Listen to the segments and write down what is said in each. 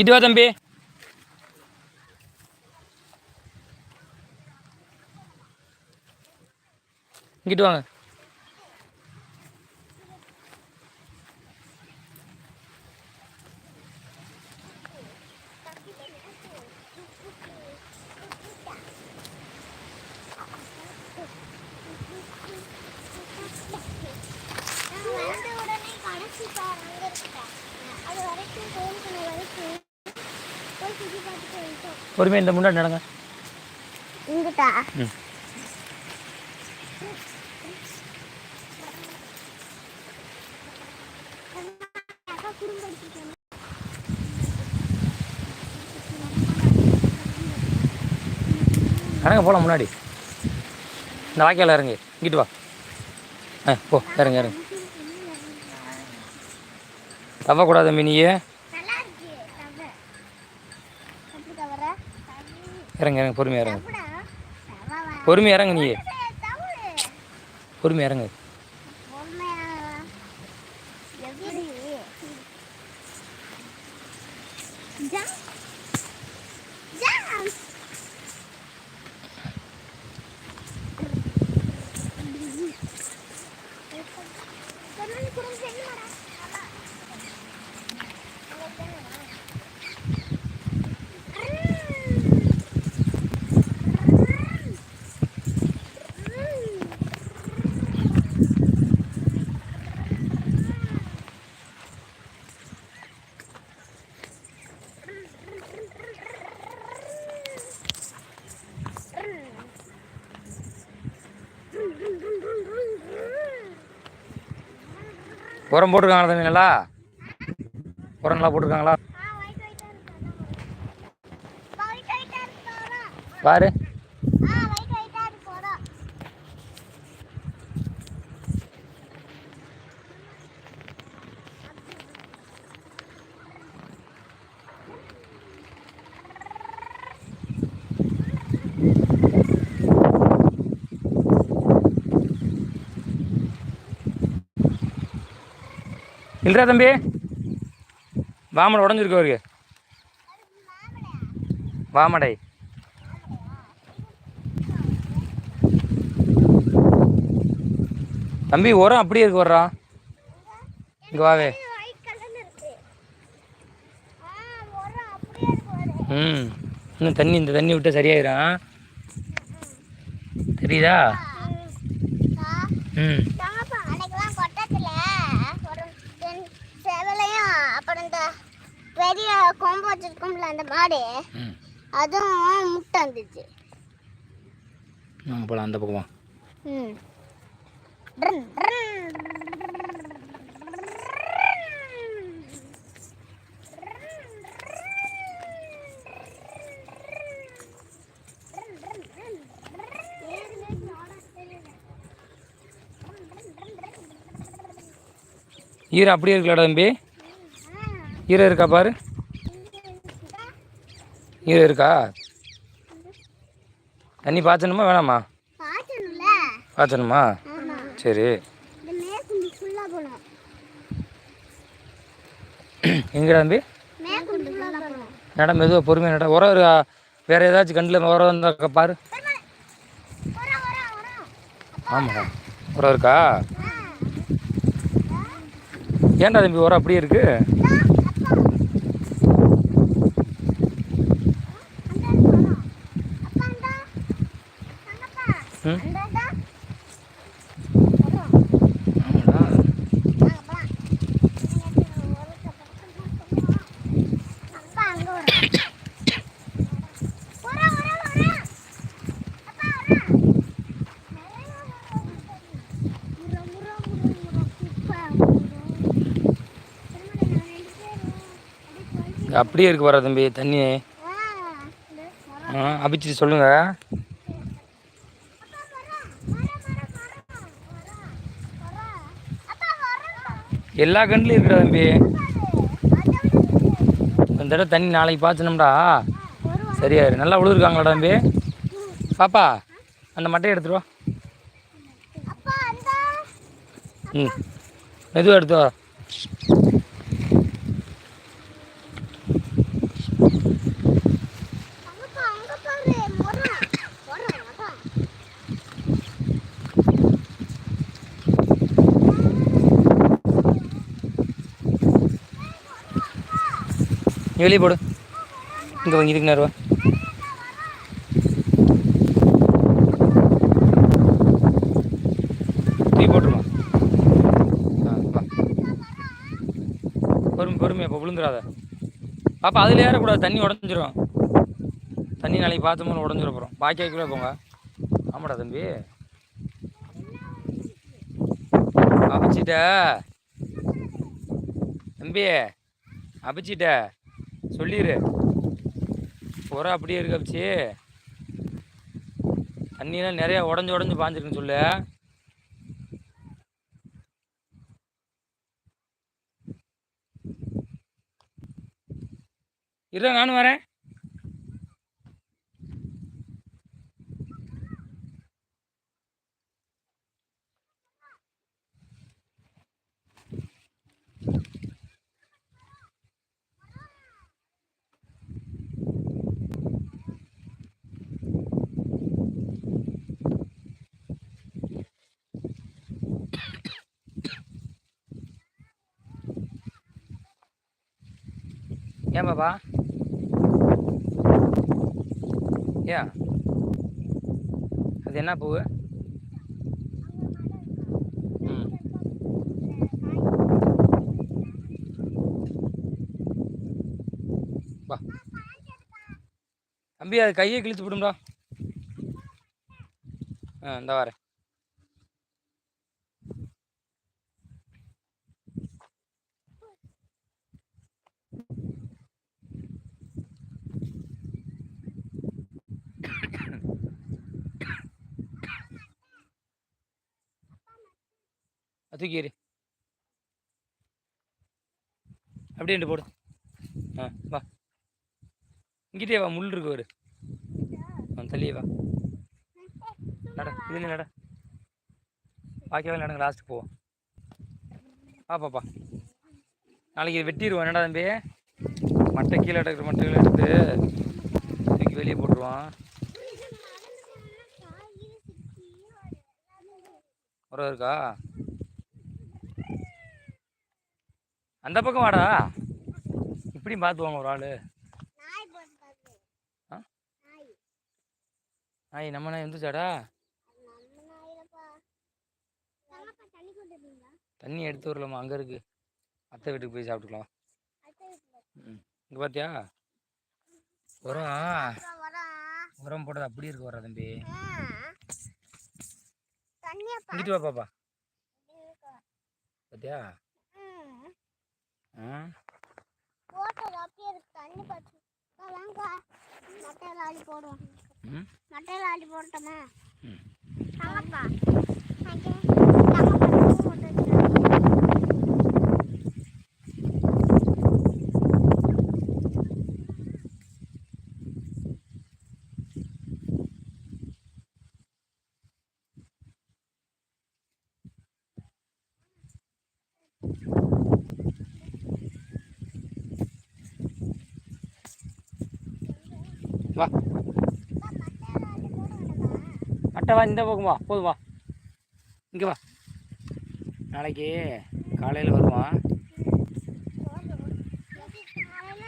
இங்கிட்டு வா தம்பி இங்கிட்டு வாங்க பொறுமையாக இந்த முன்னாடி நடங்க. ம். இறங்க போகலாம் முன்னாடி. இந்த வாய்க்கால் இறங்கு. இங்கிட்டு வா. ஆ போ இறங்க இறங்க. தவக்கூடாது தம்பி நீயே நல்லா இருக்கு தவ எப்படி தவற இறங்க இறங்க பொறுமையாக இறங்க. பொறுமையாக இறங்க தவறு பொறுமையாக இறங்கு. உரம் போட்டிருக்காங்களா தம்பி நல்லா? உரம் நல்லா போட்டிருக்காங்களா பாரு. இல்லைடா தம்பி. வாமடை உடஞ்சிருக்கு அவருக்கு. வாமடை. தம்பி உரம் அப்படியே இருக்கு வர்றா. இங்கே வாவே. ம். இன்னும் தண்ணி இந்த தண்ணி விட்டு சரியாயிரும். தெரியுதா? ம் அன்னைக்கெல்லாம் கொட்டத்துல ஒரு தென் செவலையும் அப்புறம் இந்த பெரிய கொம்பு வச்சிருக்கோம்ல அந்த மாடு. அதுவும் முட்டை வந்துச்சு. நம்ம போகலாம் அந்த பக்கமா ம். ஈரம் அப்படியே இருக்கலடா தம்பி. ஈரம் இருக்கா பாரு. ஈரம் இருக்கா? தண்ணி பாய்ச்சணுமா வேணாமா? பாய்ச்சணுமா? சரி. எங்கடா தம்பி? நட மெதுவாக பொறுமையாக நட உரம் இருக்கா? வேறு ஏதாச்சும் கண்டில் உரம் இருந்தா பாரு. ஆமாடா. உரம் இருக்கா? ஏன்டா தம்பி உரம் அப்படியே இருக்கு ம் ஆமாடா அப்படியே இருக்கு வர தம்பி தண்ணி ஆ அபிச்சிட்டு எல்லா கண்ட்லையும் இருக்குடா தம்பி. இந்த தடவை தண்ணி நாளைக்கு பாய்ச்சணும்டா. சரியாயிரு. நல்லா விழுதுருக்காங்களாடா தம்பி? பாப்பா அந்த மட்டையை எடுத்துட்டு வா. அப்பா அந்த. ம். மெதுவாக எடுத்து வா நீ வெளியே போடு. இங்கே வாங்கி இதுக்கு நேரம் தூக்கி போட்டுருமா? ஆ வா. பொறுமை பொறுமையா இப்போ விழுந்துடாத பாப்பா அதில் ஏறக்கூடாது தண்ணி உடஞ்சிரும். தண்ணி நாளைக்கு பார்த்தோம்னா உடஞ்சிரும் அப்புறம் வைக்கல போங்க. ஆமாடா தம்பி. அபிச்சிட்ட தம்பி அபிச்சிட்ட சொல்லிடு உரம் அப்படியே இருக்கு அபிச்சி தண்ணியெல்லாம் நிறையா உடஞ்சி உடஞ்சி பாஞ்சிருக்குன்னு சொல்லு. இரு நானும் வரேன். ஏன் பாப்பா ஏன்? அது என்ன பூவு ம். வா. தம்பி அது கையை கிழித்து விடும்டா ஆ இந்த வரேன். தூக்கிடு அப்படின்ட்டு அப்படியே போடு. ஆ வா. இங்கிட்டே வா முள் இருக்கு ஒரு. ஆ தள்ளியே வா. நட இது நட? பாக்கியவா நடங்க லாஸ்ட்டுக்கு போவோம். வா பாப்பா நாளைக்கு வெட்டிடுவோம் என்னடா தம்பி? மட்டை கீழே எடுக்கிற மட்டைகளை எடுத்து தூக்கி வெளியே போட்டுருவான். உரம் இருக்கா? அந்த பக்கம் வாடா. இப்படி பார்த்துவாங்க ஒரு ஆள். நாய் நம்ம நாய் வந்துச்சாடா? தண்ணி எடுத்து வரலாமா? அங்கே இருக்கு. அத்தை வீட்டுக்கு போய் சாப்பிட்டுக்கலாம். ம். இங்கே பார்த்தியா உரம். உரம். போட்டது அப்படியே இருக்கு வரா தம்பி. இங்கிட்டு வா பாப்பா. பார்த்தியா ம். ஆ போட்டது அப்படியே இருக்கு. தண்ணி பத்து. அக்கா, வாங்க. மட்டையில ஆடி போடுவோம். ம்? மட்டையில ஆடி போடட்டுமா? ம் தங்கப்பா. அங்கே தங்கப்பா தூக்கு போட்டு வச்சிருக்காங்க. வா? அட்டை வா இந்த பக்கம் வா போதும் வா. இங்கே வா. நாளைக்கு காலையில் வருவான் காலையில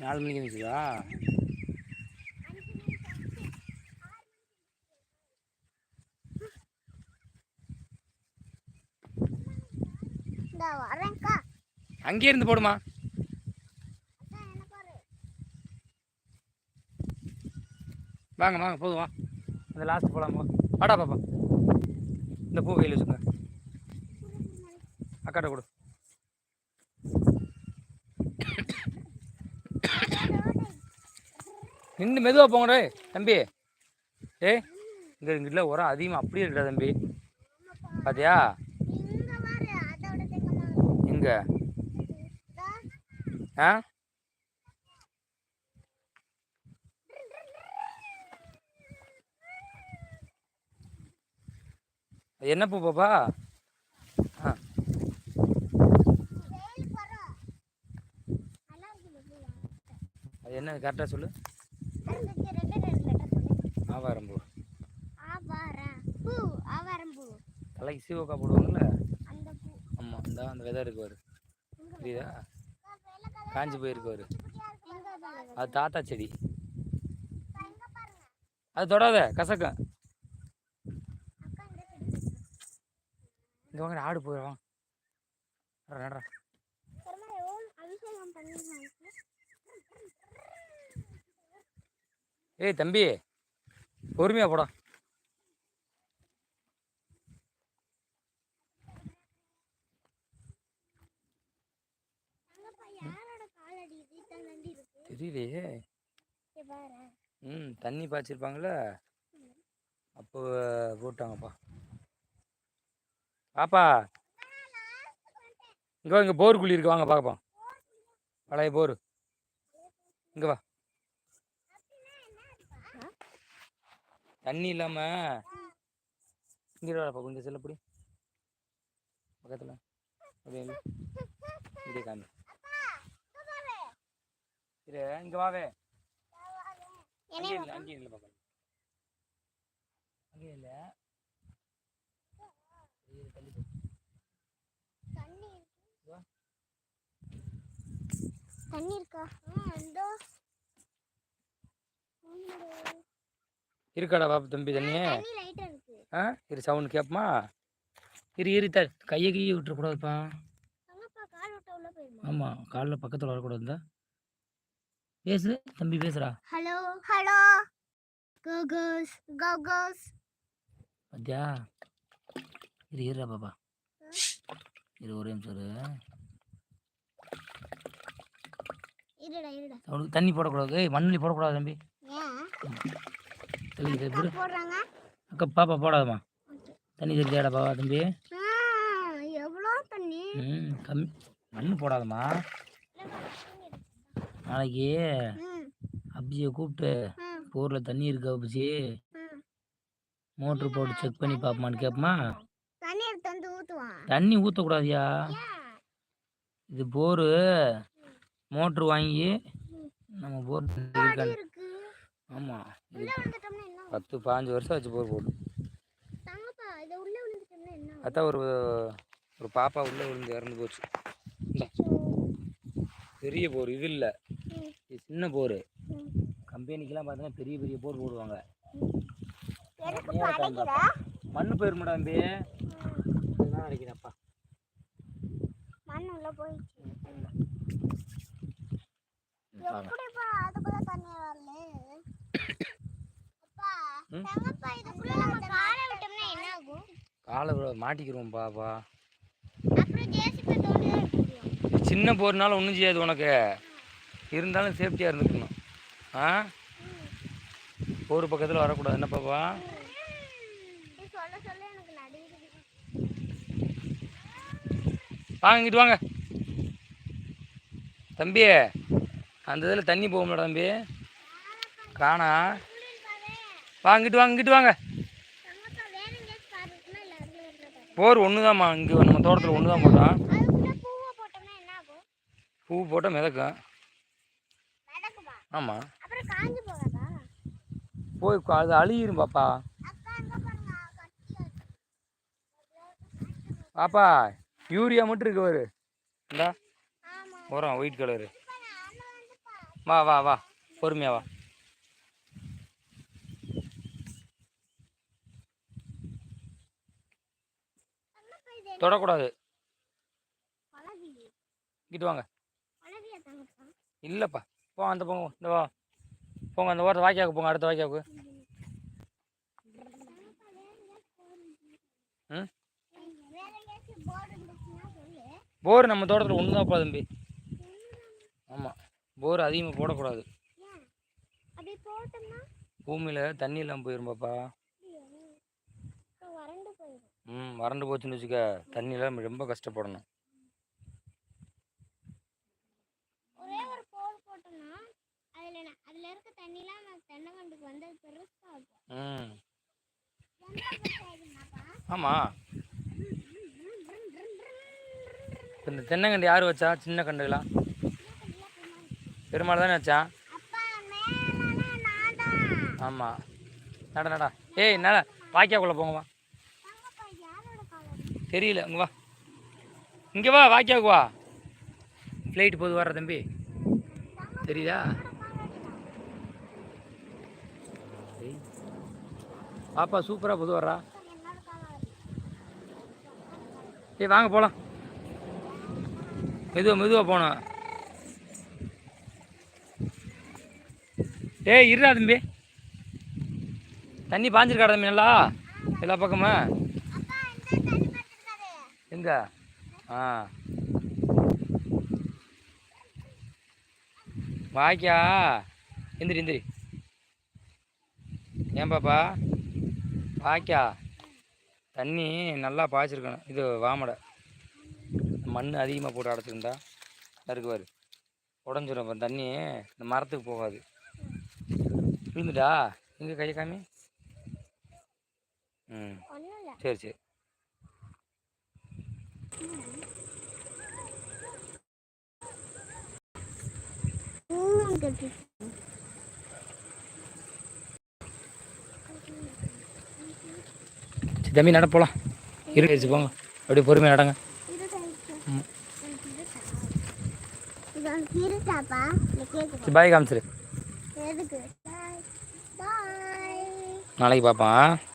நாலு மணிக்கு இருந்துச்சுதா. அங்கேயே இருந்து போடுமா அதான் என்ன பாரு. வாங்க வாங்க போதும் வா. அந்த லாஸ்ட் போகலாம் வாடா பாப்பா. இந்த பூ கையில் வச்சுக்கோங்க. அக்காட்ட கொடு. நின்று மெதுவாக போங்க டேய் தம்பி. ஏய் இங்கே இங்கிட்ட உரம் அதிகமாக அப்படியே இருக்கா தம்பி. பாத்தியா? இங்க. ஆ? என்ன பூ பாப்பா? ஆ. அது என்ன கரெக்டாக சொல்லு. ஆவாரம் பூ. ஆவாரம் பூ தலைக்கு சீவக்கா போடுவாங்கல்ல? அந்த ஆமாம் இந்த அந்த விதை இருக்குவாரு. புரியுதா? காஞ்சி போயிருக்கு அது தாத்தா செடி. அது தொடாத கசக்கம் அக்கா இந்த சைடு இங்கே வாங்க ஆடு நடா பண்ணிருந்தாங்க ஏய் தம்பி பொறுமையா போடா. தெரியலையே. ம் தண்ணி பாய்ச்சிருப்பாங்களே அப்போ போட்டாங்கப்பா. பாப்பா. இங்கே வா இங்கே போர் குழி இருக்கு. வாங்க பார்ப்போம் பழைய போர். இங்கே வா. தண்ணி இல்லாமல் இங்கே வரப்பா கொஞ்சம் செல்லப்படி பக்கத்தில். அப்படியே இங்கே காமி இரு இங்கே வாவே அங்கே இல்லை அங்கே இல்லை பாப்பா. அங்கே இல்லை இரு, தள்ளி போ. தண்ணி வா. தண்ணி இருக்கா இந்தோ. இருக்காடா பாப்பா தம்பி தண்ணி ஆ இரு சவுண்ட் கேட்போமா இரு இரு த கையை கையை விட்டுறக்கூடாதுப்பா ஆமாம் காலில் பக்கத்தில் வரக்கூடாது இந்தா. பேசு தம்பி பேசுடா ஹலோ ஹலோ. கோகோஸ் கோகோஸ் பாத்தியா? இரு இருடா பாப்பா. இரு ஒரே நிமிஷம் இரு இருடா இருடா. அவனுக்கு தண்ணி போடக்கூடாது. மண்ணில் போடக்கூடாது தம்பி. இதை விடு போடுறாங்க. அக்கா பாப்பா போடாதம்மா. தண்ணி தெரியாடா பாப்பா தம்பி. எவ்வளோ தண்ணி? ம் கம்மி. மண் போடாதம்மா. நாளைக்கு அப்ஜியை கூப்பிட்டு ம் போரில் தண்ணி இருக்கா அப்ஜி மோட்ரு போட்டு செக் பண்ணி பார்ப்போமான்னு கேட்போமா தண்ணி ஊற்றக்கூடாதியா இது போரு. மோட்ரு வாங்கி நம்ம போர் ஆமாம்? பத்து பாஞ்சு வருஷம் வச்சு போர் ஆகும்? அதான் ஒரு ஒரு பாப்பா உள்ளே விழுந்து இறந்து போச்சு. பெரிய போர் இது இல்லை. இது சின்ன போர். ம். கம்பெனிக்கெல்லாம் பார்த்தீங்கன்னா பெரிய பெரிய போர் போடுவாங்க. மண்ணு போயிருமாடா தம்பி. அதுதான் நினைக்கிறேன்ப்பா. மண் உள்ள போயிடுச்சு. நம்ம காலை விட்டோம்னா என்ன ஆகும்? காலை விட மாட்டிக்கிறோம் பாப்பா. சின்ன போர்னால ஒன்றும் செய்யாது உனக்கு. இருந்தாலும் சேஃப்டியாக இருந்துக்கணும். ஆ? போர் பக்கத்தில் வரக்கூடாது. என்ன பாப்பா? நீ சொல்ல சொல்ல எனக்கு நடுங்குது. வாங்க இங்கிட்டு வாங்க. தம்பி அந்த இதில் தண்ணி போகும்ல தம்பி. காணா வாங்கிட்டு இங்கிட்டு வாங்க இங்கிட்டு வாங்க. போர் ஒன்று தான்மா இங்கே நம்ம தோட்டத்தில் ஒன்று தான் போட்டான் பூ போட்டால் மிதக்கும். ஆமாம் போய் அது அழியிரும் பாப்பா. பாப்பா யூரியா மட்டும் இருக்கு பாரு. இந்தா. உரம் ஒயிட் கலரு வா வா வா. பொறுமையா வா. தொடக்கூடாது. இங்கிட்டு வாங்க. இல்லைப்பா. போ அந்த போங்க இந்த வா. போங்க அந்த ஓரத்தை வாய்க்காவுக்கு போங்க அடுத்த வாய்க்காவுக்கு ம்? போர் நம்ம தோட்டத்தில் ஒன்று தான்ப்பா தம்பி. போர் அதிகமாக போடக்கூடாது. பூமியில் தண்ணி இல்லாமல் போயிரும் பாப்பா. போயிடும் ம் வறண்டு போச்சுன்னு வச்சுக்க தண்ணியில் ரொம்ப கஷ்டப்படணும். ம்? ஆமாம் இந்த தென்னங்கண்டு யார் வச்சா? சின்ன கண்டுகளா? பெருமாள் தானே வச்சான் ஆமாம் நட நடா. ஏய் நட. வாய்க்காக்குள்ளே போங்க வா. தங்கப்பா யாரோட காலம் தெரியல. இங்கே வா. இங்கே வா வாய்க்காவுக்கு வா. ஃப்ளைட் போது வர்ற தம்பி. தெரியுதா. பாப்பா சூப்பராக புது வர்றா. ஏய் வாங்க போகலாம் மெதுவா மெதுவாக போனோம் ஏய் இருடா தம்பி. தண்ணி பாஞ்சிருக்காடா தம்பி நல்லா? எல்லா பக்கமா? எங்க? ஆ. வாய்க்கா. எந்திரி எந்திரி. ஏன் பாப்பா? வாய்க்கா. தண்ணி நல்லா பாய்ச்சிருக்கணும். இது வாமடை. மண் அதிகமாக போட்டு அடைச்சிருந்தா இருக்குவார் உடஞ்சிரும் அப்புறம் தண்ணி இந்த மரத்துக்கு போகாது. விழுந்துட்டா எங்கே கையை காமி? ம். சரி சரி. தம்பி நட போகலாம் இருக்கு போங்க. அப்படியே பொறுமையாக நடங்க. பாய் காமிச்சிரு. நாளைக்கு பார்ப்போம்.